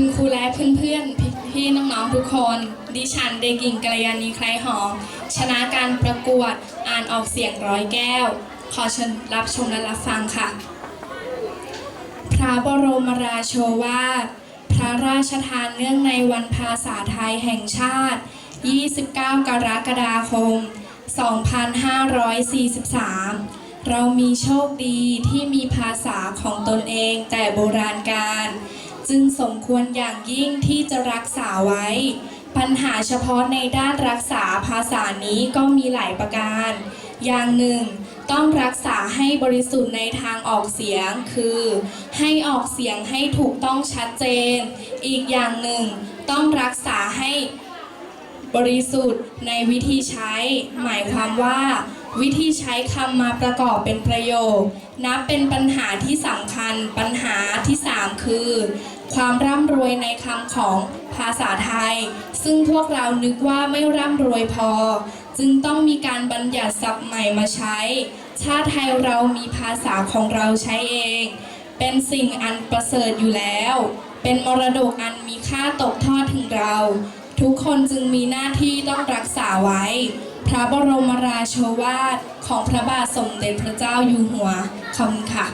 คุณครูและเพื่อนๆพี่น้องๆทุกคน ดิฉันเด็กหญิงกัลยาณีใครหอม ชนะการประกวดอ่านออกเสียงร้อยแก้ว ขอเชิญรับชมและรับฟังค่ะ พระบรมราโชวาท พระราชทานเนื่องในวันภาษาไทยแห่งชาติ 29 กรกฎาคม 2543เรามีโชคดีที่มีภาษาของตนเองแต่โบราณการ จึงสมควรอย่างยิ่งที่จะรักษาไว้ ปัญหาเฉพาะในด้านรักษาภาษานี้ก็มีหลายประการ อย่างหนึ่ง ต้องรักษาให้บริสุทธิ์ในทางออกเสียง คือ ให้ออกเสียงให้ถูกต้องชัดเจน อีกอย่างหนึ่ง ต้องรักษาให้ บริสุทธิ์ในวิธีใช้ หมายความว่า วิธีใช้คำมาประกอบเป็นประโยค นับเป็นปัญหาที่สำคัญ ปัญหาที่ 3 คือ ความร่ำรวยในคำของภาษาไทย ซึ่งพวกเรานึกว่าไม่ร่ำรวยพอ จึงต้องมีการบัญญัติศัพท์ใหม่มาใช้ ชาติไทยเรามีภาษาของเราใช้เอง เป็นสิ่งอันประเสริฐอยู่แล้ว เป็นมรดกอันมีค่าตกทอดถึงเรา คนจึงมีหน้าที่ต้องรักษาไว้ พระบรมราโชวาทของพระบาทสมเด็จพระเจ้าอยู่หัวคำค่ะ